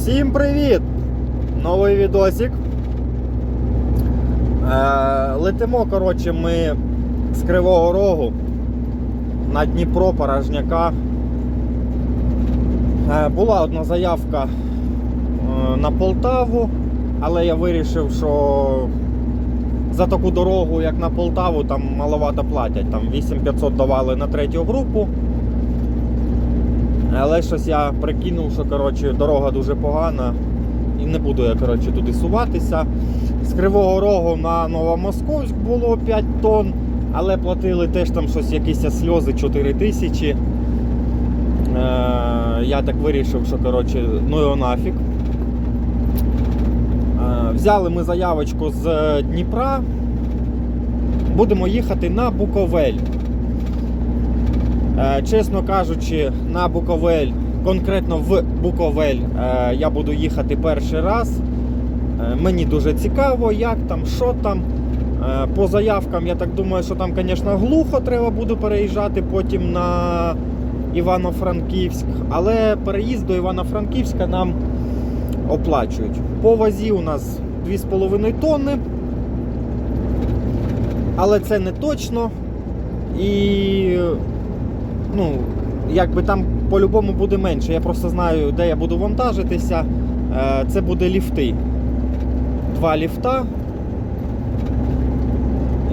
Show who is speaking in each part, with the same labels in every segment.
Speaker 1: Всім привіт! Новий відосик. Е, летимо, коротше, ми з Кривого Рогу на Дніпро Порожняка. Е, була одна заявка е, на Полтаву, але я вирішив, що за таку дорогу, як на Полтаву, там маловато платять. Там 8500 давали на третю групу. Але щось я прикинув, що коротше, дорога дуже погана. І не буду я коротше, туди суватися. З Кривого Рогу на Новомосковськ було 5 тонн, але платили теж там щось, якісь сльози 4 тисячі. Е, я так вирішив, що коротше, ну його нафіг. Е, взяли ми заявочку з Дніпра. Будемо їхати на Буковель. Е, Чесно кажучи, на Буковель, конкретно в Буковель, е, я буду їхати перший раз. Е, Мені дуже цікаво, як там, що там. По заявкам, я так думаю, що там, звісно, глухо треба буде переїжджати потім на Івано-Франківськ. Але переїзд до Івано-Франківська нам оплачують. По вазі у нас 2,5 тонни. Але це не точно. І ну, якби там по-любому буде менше. Я просто знаю, де я буду вантажитися. Е, Це буде ліфти. Два ліфта.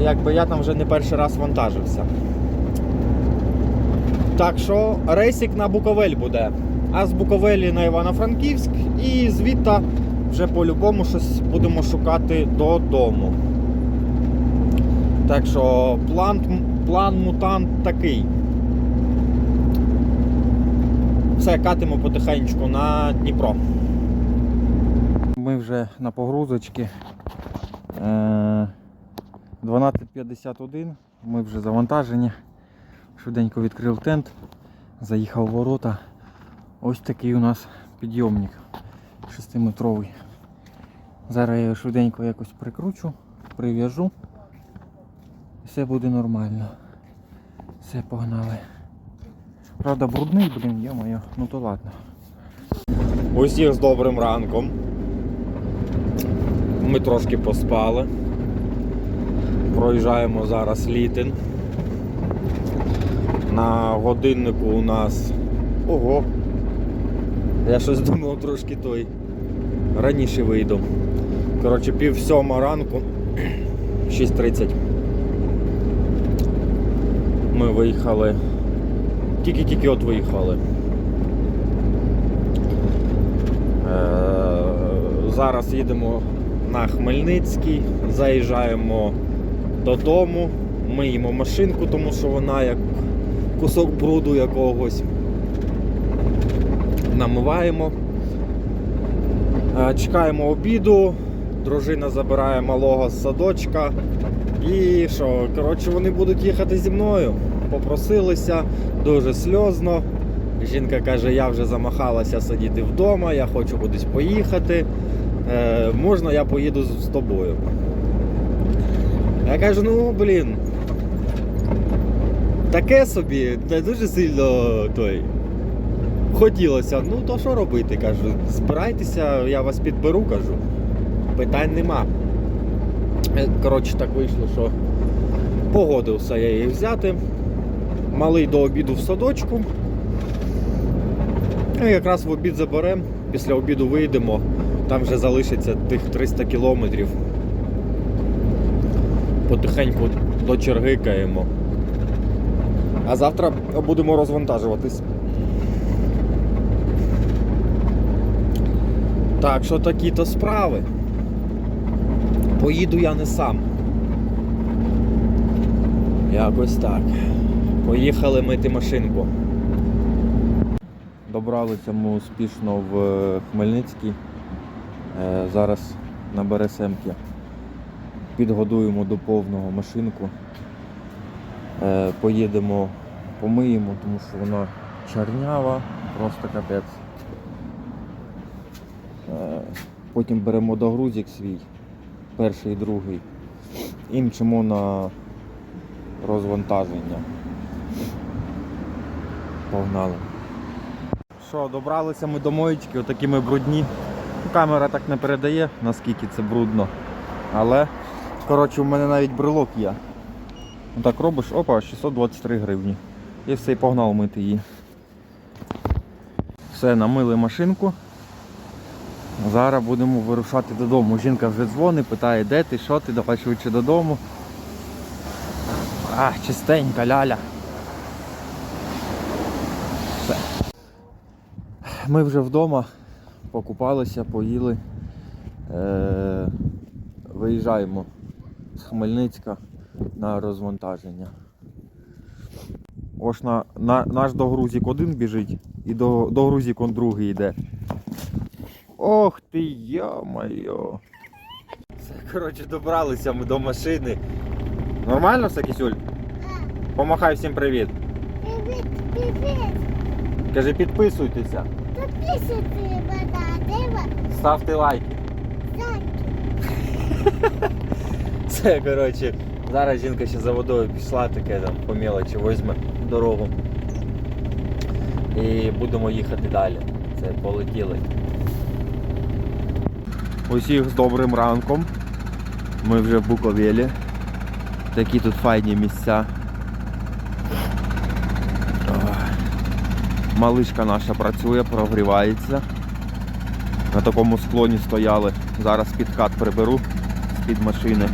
Speaker 1: Якби я там вже не перший раз вантажився. Так що рейсик на Буковель буде. А з Буковелі на Івано-Франківськ і звідти вже по-любому щось будемо шукати додому. Так що план, план мутант такий. Все, катимо потихеньку на Дніпро. Ми вже на погрузочці. Е, 12.51. Ми вже завантажені. Швиденько відкрив тент, заїхав в ворота. Ось такий у нас підйомник 6-метровий. Зараз я його швиденько якось прикручу, прив'яжу. Все буде нормально. Все, погнали. Правда, брудний, блін, йо-моє, ну то ладно. Усіх з добрим ранком. Ми трошки поспали. Проїжджаємо зараз літин. На годиннику у нас. Ого! Я щось думав трошки той. Раніше вийду. Коротше, пів сьома ранку. 6.30. Ми виїхали. Тільки-тільки от виїхали. Е, Зараз їдемо на Хмельницький, заїжджаємо додому, миємо машинку, тому що вона як кусок бруду якогось. Намиваємо. Е, Чекаємо обіду, дружина забирає малого з садочка. І що, коротше, вони будуть їхати зі мною. Попросилися дуже сльозно. Жінка каже, я вже замахалася сидіти вдома, я хочу кудись поїхати. Е, можна я поїду з тобою? Я кажу, ну блін. Таке собі, не дуже сильно той. Хотілося, ну то що робити? Кажу, збирайтеся, я вас підберу, кажу. Питань нема. Е, Коротше, так вийшло, що погодився я її взяти. Малий до обіду в садочку. І якраз в обід заберемо, після обіду вийдемо, там вже залишиться тих 300 кілометрів. Потихеньку дочергикаємо. А завтра будемо розвантажуватись. Так, що такі-то справи. Поїду я не сам. Якось так. Поїхали мити машинку. Добралися ми успішно в е, Хмельницький. Е, Зараз на Бересемки підгодуємо до повного машинку. Е, Поїдемо, помиємо, тому що вона чорнява, просто капець. Потім беремо догрузик свій, перший і другий, і мчимо на розвантаження. Погнали. що, добралися ми до моєчки, отакі ми брудні. Ну, Камера так не передає, наскільки це брудно. Але, коротше, у мене навіть брелок є. Так робиш, опа, 623 гривні. І все, і погнав мити її. Все, намили машинку. Зараз будемо вирушати додому. Жінка вже дзвонить, питає, де ти, що ти, давай швидше додому. А, чистенька, ляля. Ми вже вдома покупалися, поїли. Е- виїжджаємо з Хмельницька на розвантаження. Ось на, на, наш догрузик один біжить і до, догрузик он другий йде. Ох ти йо-моє. Все, коротше, добралися ми до машини. Нормально все, Кисюль? Помахай всім привіт.
Speaker 2: Привіт, привіт!
Speaker 1: Кажи, підписуйтеся,
Speaker 2: Підписуйте вода, дива,
Speaker 1: ставте лайки. Це, коротше, зараз жінка ще за водою пішла, таке там по мелочі візьме дорогу. І будемо їхати далі. Це полетіли. Усіх з добрим ранком. Ми вже в Буковелі. Такі тут файні місця. Малишка наша працює, прогрівається. На такому склоні стояли. Зараз підкат приберу з-під машини.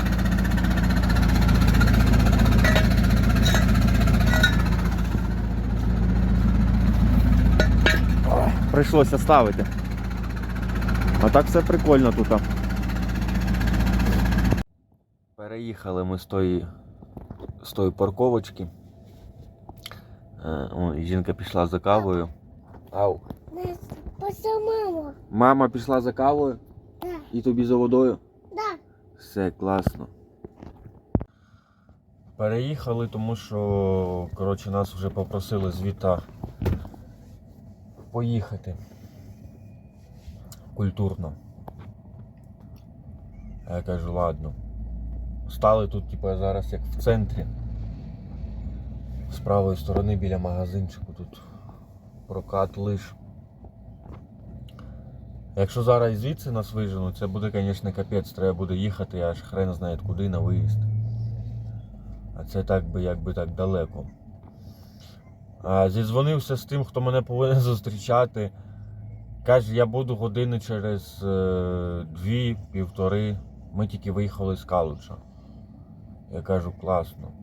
Speaker 1: Прийшлося ставити. А так все прикольно тут. Переїхали ми з тої, з тої парковочки. Е, о, і жінка пішла за кавою. Ау.
Speaker 2: Посамало.
Speaker 1: Мама пішла за кавою
Speaker 2: Да,
Speaker 1: і тобі за водою.
Speaker 2: да.
Speaker 1: Все класно. Переїхали, тому що коротше, нас вже попросили звідти поїхати культурно. А я кажу, ладно. Стали тут, типу, зараз як в центрі. З правої сторони біля магазинчику тут прокат лиш. Якщо зараз звідси нас виженуть, це буде, звісно, капець, треба буде їхати аж хрен знає куди на виїзд. А це так би якби так далеко. А, зідзвонився з тим, хто мене повинен зустрічати. Каже, я буду години через е, дві, півтори. Ми тільки виїхали з Калуча. Я кажу, класно.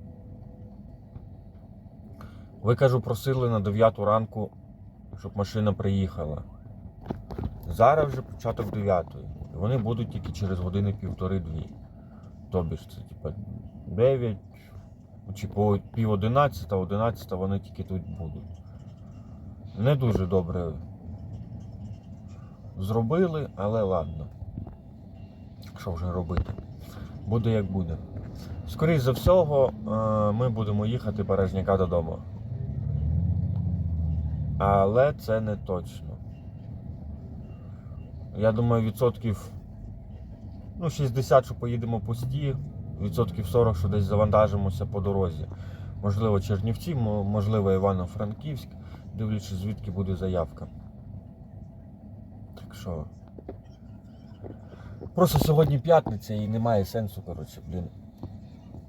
Speaker 1: Ви кажу, просили на 9 ранку, щоб машина приїхала. Зараз вже початок 9. І вони будуть тільки через години півтори-дві. Тобі ж це типа 9 чи по пів 11, 11 вони тільки тут будуть. Не дуже добре зробили, але ладно. Що вже робити? Буде як буде. Скоріше за всього, е, ми будемо їхати Бережняка додому. Але це не точно. Я думаю, відсотків ну, 60, що поїдемо пусті, відсотків 40, що десь завантажимося по дорозі. Можливо, Чернівці, можливо, Івано-Франківськ, дивлячись, звідки буде заявка. Так що. Просто сьогодні п'ятниця і немає сенсу, коротше, блін.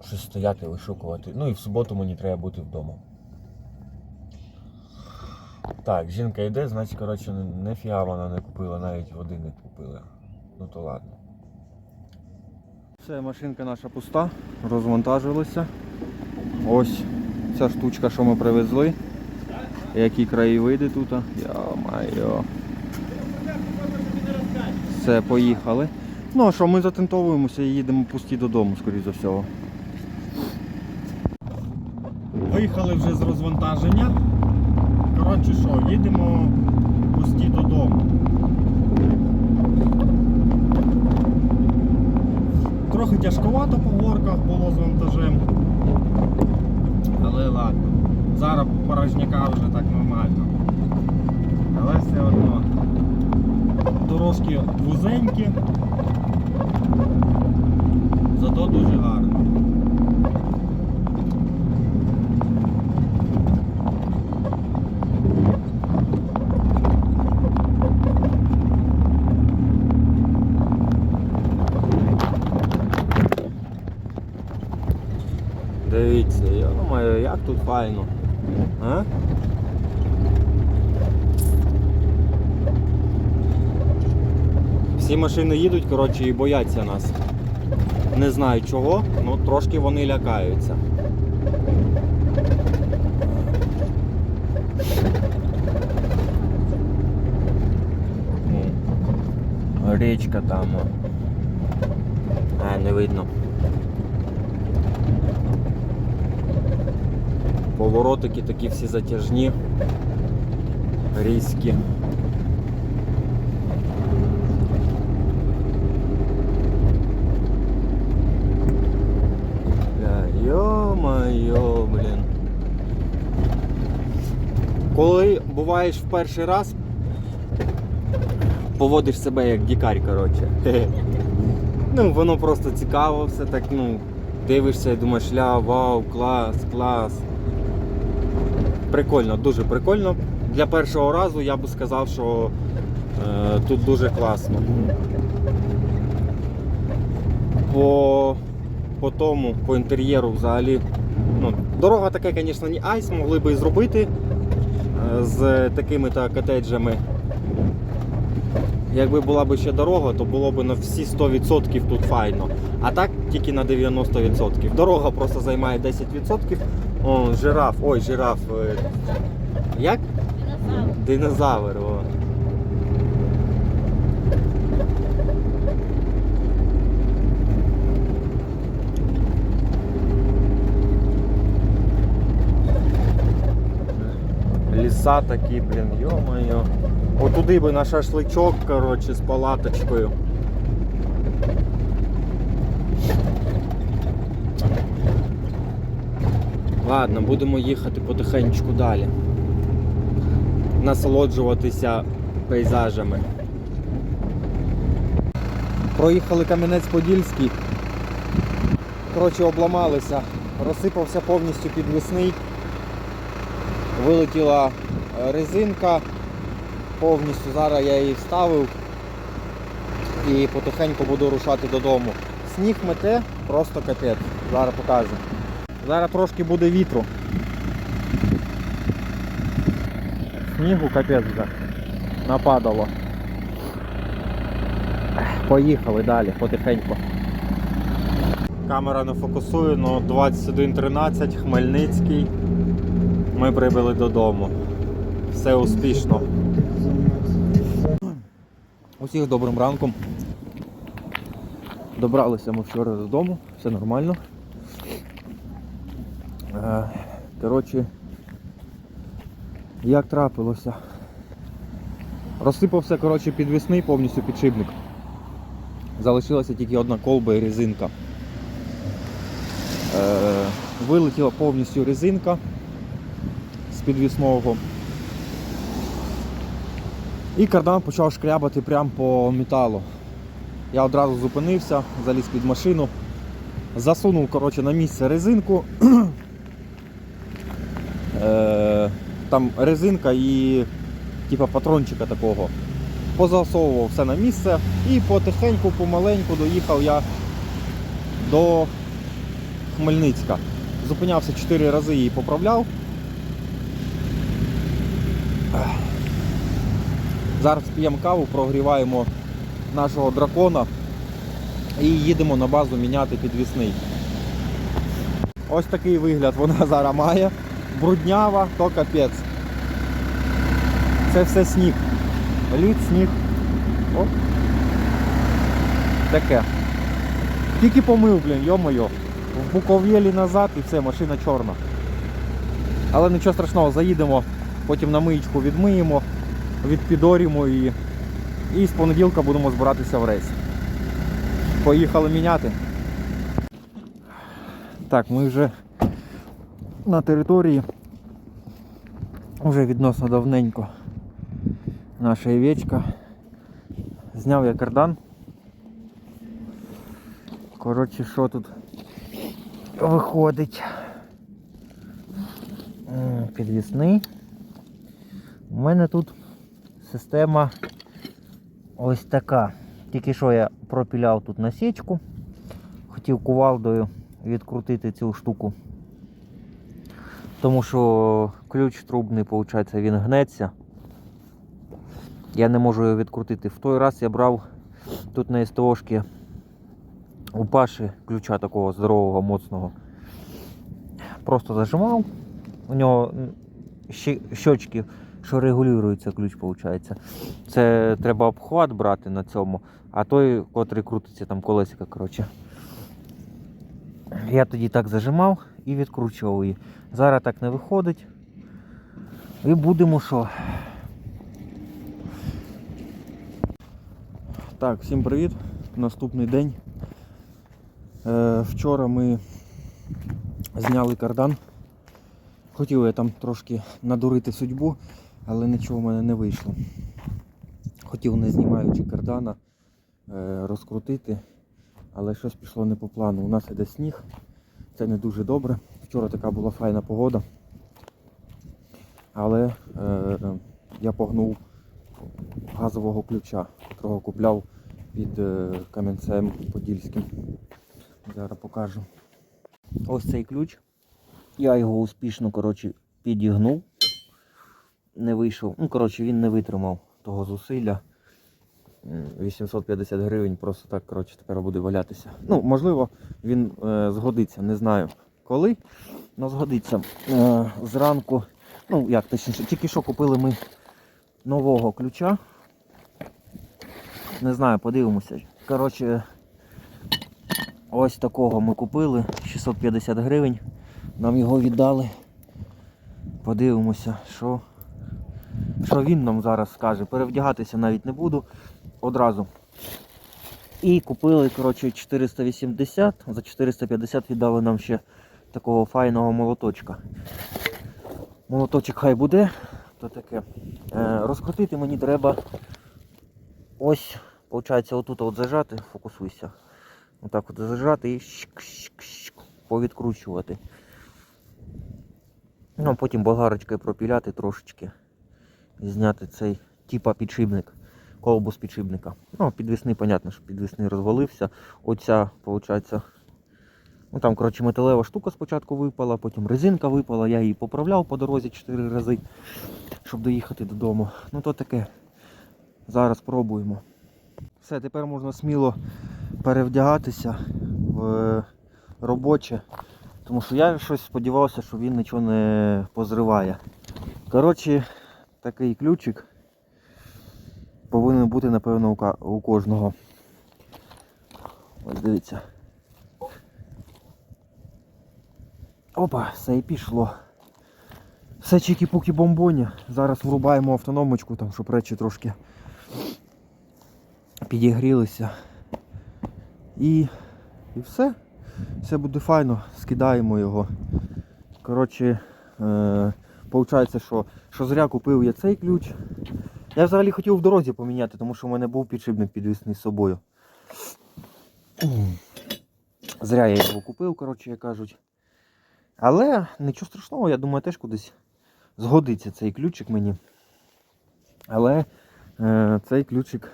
Speaker 1: Щось стояти, вишукувати. Ну і в суботу мені треба бути вдома. Так, жінка йде, значить, коротше, не фіга вона не купила, навіть води не купила. Ну то ладно. Все, машинка наша пуста, розвантажилася. Ось ця штучка, що ми привезли. Які краєвиди тут. Йо-майо. Все, поїхали. Ну а що, ми затентовуємося і їдемо пусті додому, скоріш за всього. Виїхали вже з розвантаження. Коротше що, їдемо пусті додому. Трохи тяжковато по горках було з вантажем. Але ладно. Зараз порожняка вже так нормально. Але все одно. Дорожки вузенькі. Зато дуже гарно. Дивіться, йо-моє, як тут файно. А? Всі машини їдуть, коротше, і бояться нас. Не знаю чого, але трошки вони лякаються. Ну, Річка там. А, не видно. Поворотики такі всі затяжні, різкі. Йо-моє, блін. Коли буваєш в перший раз, поводиш себе як дікарь, коротше. Ну, воно просто цікаво, все так, ну, дивишся і думаєш, ля, вау, клас, клас. Прикольно, дуже прикольно. Для першого разу я би сказав, що е, тут дуже класно. По, по тому, по інтер'єру взагалі. Ну, дорога така, звісно, не айс, могли би і зробити е, з такими та котеджами. Якби була б ще дорога, то було б на всі 100% тут файно. А так тільки на 90%. Дорога просто займає 10%. О, жираф, ой, жираф. е, Як? Динозавр. О. Ліса такі, блін, йо-моє. Отуди би на шашличок, коротше, з палаточкою. Ладно, будемо їхати потихеньку далі. Насолоджуватися пейзажами. Проїхали Кам'янець-Подільський. Коротше, обламалися. Розсипався повністю підвісний. Вилетіла е, резинка повністю. Зараз я її вставив і потихеньку буду рушати додому. Сніг мете, просто капець. Зараз покажу. Зараз трошки буде вітру. Снігу капець вже нападало. Поїхали далі, потихеньку. Камера не фокусує, але 21.13, Хмельницький. Ми прибули додому. Все успішно. Усіх добрим ранком. Добралися ми вчора додому, все нормально. Е, Коротше, як трапилося. Розсипався коротше, підвісний повністю підшипник. Залишилася тільки одна колба і резинка. Е, Вилетіла повністю резинка з підвісного. І кардан почав шкрябати прямо по металу. Я одразу зупинився, заліз під машину, засунув коротше, на місце резинку. Е, Там резинка і типа патрончика такого. Позасовував все на місце і потихеньку, помаленьку доїхав я до Хмельницька. Зупинявся 4 рази і поправляв. Зараз п'ємо каву, прогріваємо нашого дракона і їдемо на базу міняти підвісний. Ось такий вигляд вона зараз має. Бруднява, то капець. Це все сніг. Лід, сніг. О. Таке. Тільки помив, блін, йо-моє. В Буков'єлі назад і все, машина чорна. Але нічого страшного, заїдемо, потім на миєчку відмиємо, відпідорімо і, і з понеділка будемо збиратися в рейс. Поїхали міняти. Так, ми вже на території. Вже відносно давненько наша овечка. Зняв я кардан. Коротше, що тут виходить? Підвісний. У мене тут система ось така. Тільки що я пропіляв тут насічку. Хотів кувалдою відкрутити цю штуку Тому що ключ трубний, виходить, він гнеться. Я не можу його відкрутити. В той раз я брав тут на СТОшки у Паші ключа такого здорового, моцного. Просто зажимав. У нього щочки, що регулюється ключ, виходить. Це треба обхват брати на цьому, а той, котрий крутиться, там колесика, коротше. Я тоді так зажимав і відкручував її. Зараз так не виходить. І будемо що? Так, всім привіт. Наступний день. Е, вчора ми зняли кардан. Хотів я там трошки надурити судьбу, але нічого в мене не вийшло. Хотів, не знімаючи кардана, е, розкрутити, але щось пішло не по плану. У нас іде сніг, це не дуже добре. Вчора така була файна погода. Але е, я погнув газового ключа, якого купляв під е, камінцем Подільським. Зараз покажу. Ось цей ключ. Я його успішно коротше, підігнув. Не вийшов. Ну, коротше, він не витримав того зусилля. 850 гривень просто так, коротше, тепер буде валятися. Ну, можливо, він е, згодиться, не знаю коли. але згодиться е, зранку. Ну, як точніше, тільки що купили ми нового ключа. Не знаю, подивимося. Коротше, ось такого ми купили. 650 гривень. Нам його віддали. Подивимося, що, що він нам зараз скаже. Перевдягатися навіть не буду одразу. І купили, коротше, 480. За 450 віддали нам ще такого файного молоточка. Молоточок хай буде. То таке. Е, розкрутити мені треба ось, виходить, отут от зажати, фокусуйся. Отак от зажати і повідкручувати. Ну, а потім болгарочкою пропіляти трошечки. І зняти цей типа підшипник, колбу з підшипника. Ну, підвісний, понятно, що підвісний розвалився. Оця, виходить, ну там, коротше, металева штука спочатку випала, потім резинка випала, я її поправляв по дорозі 4 рази, щоб доїхати додому. Ну то таке. Зараз пробуємо. Все, тепер можна сміло перевдягатися в робоче. Тому що я щось сподівався, що він нічого не позриває. Коротше, такий ключик повинен бути, напевно, у кожного. Ось дивіться. Опа, все і пішло. Все чікі-пукі бомбоні. Зараз врубаємо автономочку, там, щоб речі трошки підігрілися. І, і все. Все буде файно, скидаємо його. Коротше, е, Получається, що, що зря купив я цей ключ. Я взагалі хотів в дорозі поміняти, тому що в мене був підшипник підвісний з собою. Зря я його купив, коротше, як кажуть. Але нічого страшного, я думаю, теж кудись згодиться цей ключик мені. Але е, цей ключик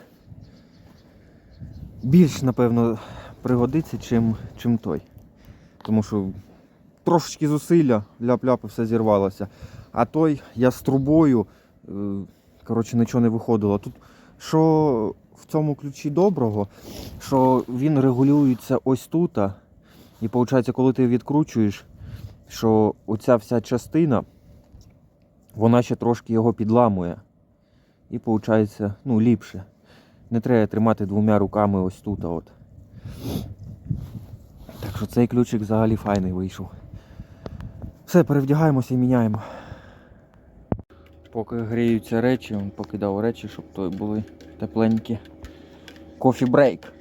Speaker 1: більш, напевно, пригодиться, чим, чим той. Тому що трошечки зусилля, ляп-ляп все зірвалося. А той я з трубою, е, коротше, нічого не виходило. Тут що в цьому ключі доброго, що він регулюється ось тут. І виходить, коли ти відкручуєш, що оця вся частина, вона ще трошки його підламує. І виходить, ну, ліпше. Не треба тримати двома руками ось тут. От. Так що цей ключик взагалі файний вийшов. Все, перевдягаємося і міняємо. Поки гріються речі, він покидав речі, щоб то були тепленькі. Кофі брейк.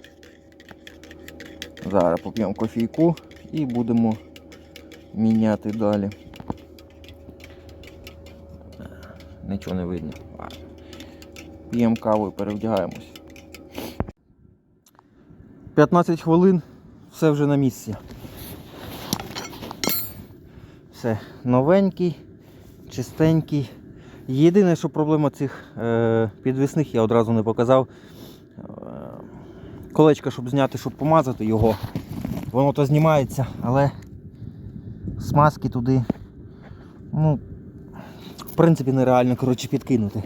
Speaker 1: Зараз поп'ємо кофійку і будемо міняти далі. Нічого не видно. П'ємо каву і перевдягаємось. 15 хвилин, все вже на місці. Все, новенький, чистенький. Єдине, що проблема цих е, підвісних я одразу не показав. Е, колечко, щоб зняти, щоб помазати його. Воно то знімається, але смазки туди Ну, в принципі, нереально коротше, підкинути.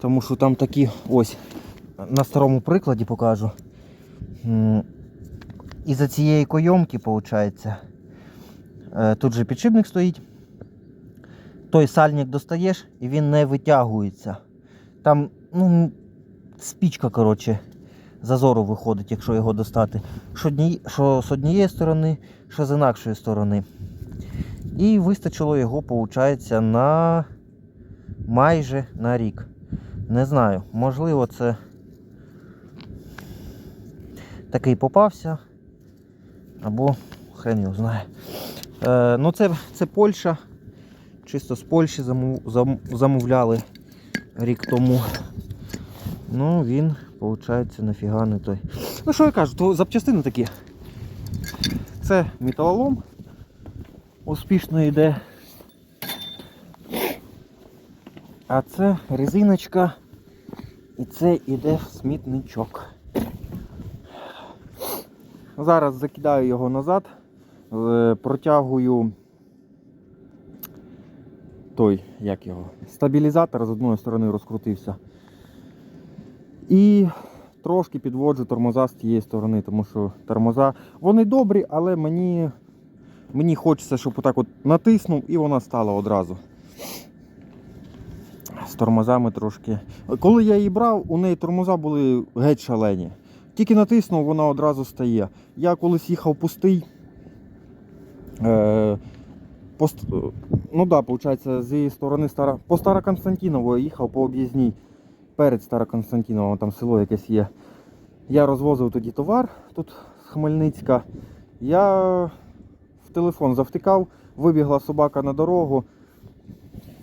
Speaker 1: Тому що там такі ось на старому прикладі покажу. М, Із-за цієї койомки, виходить, тут же підшипник стоїть. Той сальник достаєш і він не витягується. Там ну, спічка, коротше, зазору виходить, якщо його достати. Що, одні, що з однієї сторони, що з інакшої сторони. І вистачило його, виходить, на майже на рік. Не знаю, можливо, це такий попався. Або хрен його знає. Е, ну це, це Польща. Чисто з Польщі замов, зам, замовляли рік тому. Ну, він, виходить, нафіга не той. Ну, що я кажу, то запчастини такі. Це металолом. Успішно йде. А це резиночка. І це йде смітничок. Зараз закидаю його назад, протягую той, як його, стабілізатор з одної сторони розкрутився. І трошки підводжу тормоза з тієї сторони, тому що тормоза, вони добрі, але мені, мені хочеться, щоб отак от натиснув і вона стала одразу. З тормозами трошки. Коли я її брав, у неї тормоза були геть шалені. Тільки натиснув, вона одразу стає. Я колись їхав пустий. Е, по, ст- ну да, виходить, з її сторони стара. По Староконстантіново їхав по об'їзній перед Староконстантіновом, там село якесь є. Я розвозив тоді товар тут з Хмельницька. Я телефон завтикав, вибігла собака на дорогу.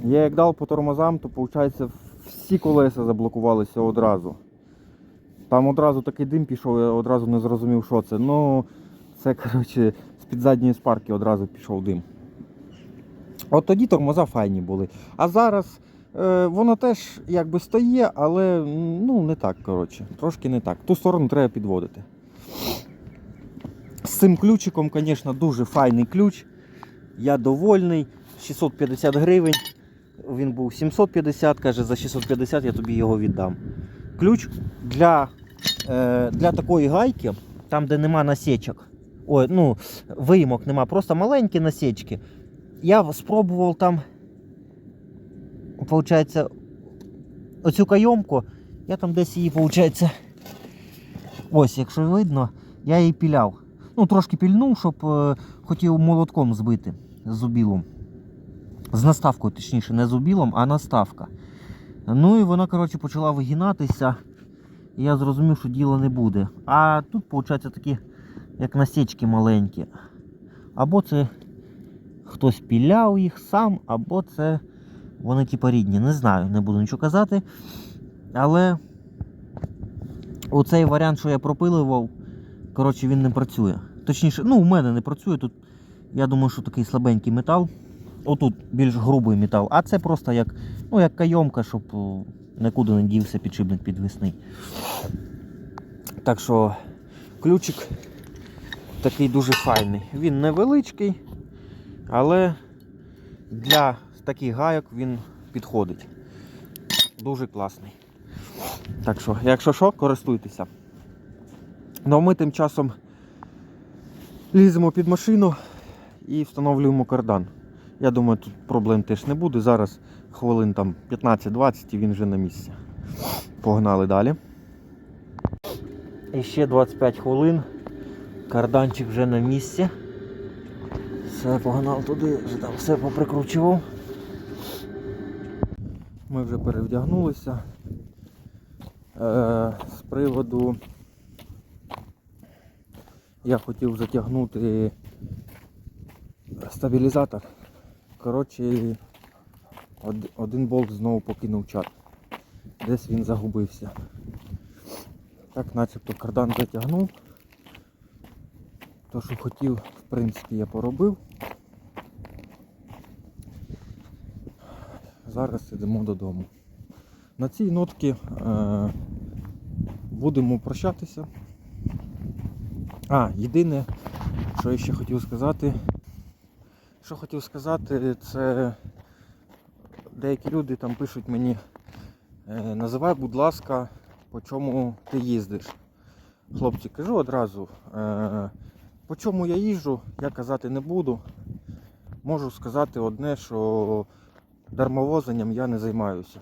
Speaker 1: Я як дав по тормозам, то виходить, всі колеса заблокувалися одразу. Там одразу такий дим пішов, я одразу не зрозумів, що це. Ну, це, коротше, з-під задньої спарки одразу пішов дим. От тоді тормоза файні були. А зараз е, воно теж якби стає, але ну, не так, коротше. Трошки не так. Ту сторону треба підводити. З цим ключиком, звісно, дуже файний ключ. Я довольний. 650 гривень. Він був 750, каже, за 650 я тобі його віддам. Ключ для, е, для такої гайки, там, де нема насічок. Ой, ну, виймок нема, просто маленькі насічки. Я спробував там, виходить, оцю кайомку, я там десь її, виходить, ось, якщо видно, я її піляв. Ну, трошки пільнув, щоб е, хотів молотком збити зубілом. З наставкою, точніше, не зубілом, а наставка. Ну і вона, коротше, почала вигинатися. І я зрозумів, що діла не буде. А тут, виходить, такі, як насічки маленькі. Або це хтось піляв їх сам, або це вони типа рідні. Не знаю, не буду нічого казати. Але оцей варіант, що я пропилював, коротше, він не працює. Точніше, ну, у мене не працює. Тут, я думаю, що такий слабенький метал. Отут більш грубий метал, а це просто як, ну, як кайомка, щоб нікуди не дівся підшипник підвісний. Так що ключик такий дуже файний. Він невеличкий, але для таких гайок він підходить. Дуже класний. Так що, якщо що, користуйтеся. Ну а ми тим часом ліземо під машину і встановлюємо кардан. Я думаю, тут проблем теж не буде. Зараз хвилин там 15-20 і він вже на місці. Погнали далі. І ще 25 хвилин. Карданчик вже на місці. Все, погнав туди, вже там все поприкручував. Ми вже перевдягнулися. Е, з приводу я хотів затягнути стабілізатор. Коротше, один болт знову покинув чат. Десь він загубився. Так, начебто кардан затягнув. То, що хотів, в принципі, я поробив. Зараз йдемо додому. На цій нотці е, будемо прощатися. А, єдине, що я ще хотів сказати. Що хотів сказати, це деякі люди там пишуть мені, е, називай, будь ласка, по чому ти їздиш. Хлопці, кажу одразу, е, по чому я їжджу, я казати не буду. Можу сказати одне, що дармовозенням я не займаюся.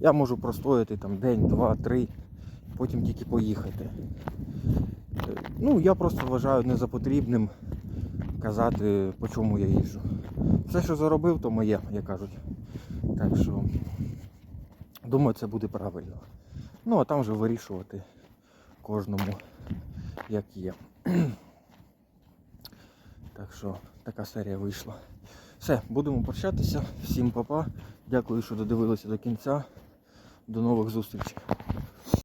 Speaker 1: Я можу простояти там день, два, три, потім тільки поїхати. Ну, я просто вважаю не за потрібним казати, по чому я їжджу. Все, що заробив, то моє, як кажуть. Так що, думаю, це буде правильно. Ну, а там вже вирішувати кожному, як є. Так що, така серія вийшла. Все, будемо прощатися. Всім па-па. Дякую, що додивилися до кінця. До нових зустрічей.